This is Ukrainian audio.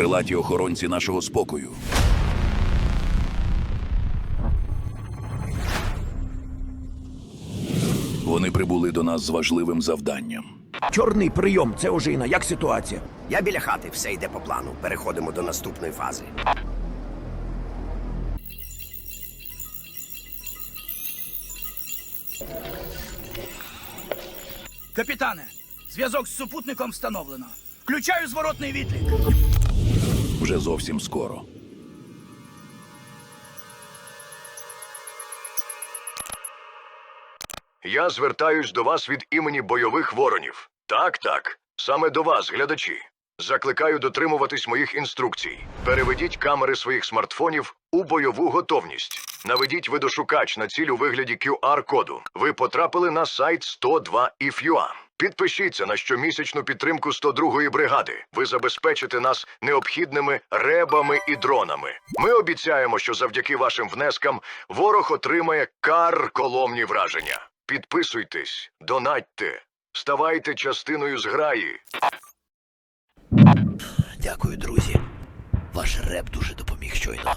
крилаті охоронці нашого спокою. Вони прибули до нас з важливим завданням. Чорний прийом, це ожина. Як ситуація? Я біля хати, все йде по плану. Переходимо до наступної фази. Капітане, зв'язок з супутником встановлено. Включаю зворотний відлік. Вже зовсім скоро. Я звертаюсь до вас від імені бойових воронів. Так, так. Саме до вас, глядачі. Закликаю дотримуватись моїх інструкцій. Переведіть камери своїх смартфонів у бойову готовність. Наведіть видошукач на ціль у вигляді QR-коду. Ви потрапили на сайт 102 IFUA. Підпишіться на щомісячну підтримку 102-ї бригади. Ви забезпечите нас необхідними ребами і дронами. Ми обіцяємо, що завдяки вашим внескам ворог отримає кар-коломні враження. Підписуйтесь, донатьте, ставайте частиною зграї. Дякую, друзі. Ваш реп дуже допоміг щойно.